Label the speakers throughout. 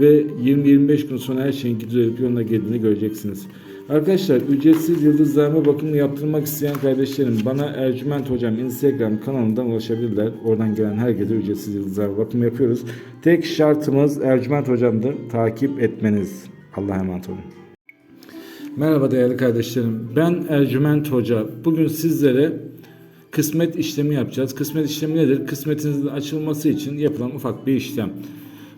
Speaker 1: ve 20-25 gün sonra her şeyin gidiyor yoluna geldiğini göreceksiniz. Arkadaşlar ücretsiz yıldızlarma bakımını yaptırmak isteyen kardeşlerim bana Ercüment Hocam Instagram kanalından ulaşabilirler. Oradan gelen herkese ücretsiz yıldızlarma bakımı yapıyoruz. Tek şartımız Ercüment Hocam'dır. Takip etmeniz. Allah'a emanet olun. Merhaba değerli kardeşlerim. Ben Ercüment Hoca. Bugün sizlere kısmet işlemi yapacağız. Kısmet işlemi nedir? Kısmetinizin açılması için yapılan ufak bir işlem.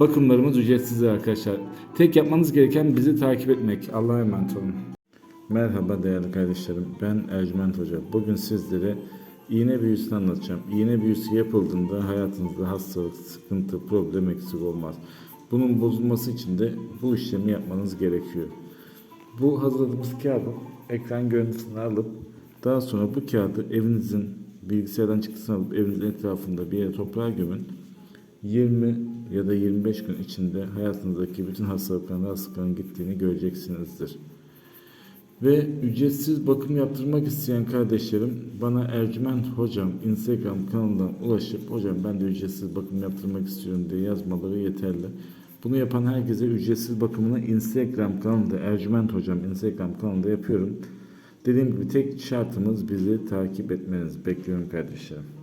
Speaker 1: Bakımlarımız ücretsizdir arkadaşlar. Tek yapmanız gereken bizi takip etmek. Allah'a emanet olun. Merhaba değerli kardeşlerim. Ben Ercüment Hoca. Bugün sizlere iğne büyüsünü anlatacağım. İğne büyüsü yapıldığında hayatınızda hastalık, sıkıntı, problem eksik olmaz. Bunun bozulması için de bu işlemi yapmanız gerekiyor. Bu hazırladığımız kağıdın ekran görüntüsünü alıp daha sonra bu kağıdı evinizin bilgisayardan çıktısını alıp evinizin etrafında bir yere toprağa gömün. 20 ya da 25 gün içinde hayatınızdaki bütün hastalıkların, rahatsızlıkların gittiğini göreceksinizdir. Ve ücretsiz bakım yaptırmak isteyen kardeşlerim bana Ercüment Hocam Instagram kanalından ulaşıp hocam ben de ücretsiz bakım yaptırmak istiyorum diye yazmaları yeterli. Bunu yapan herkese ücretsiz bakımını Instagram kanalında Ercüment Hocam Instagram kanalında yapıyorum. Dediğim gibi tek şartımız bizi takip etmeniz. Bekliyorum kardeşlerim.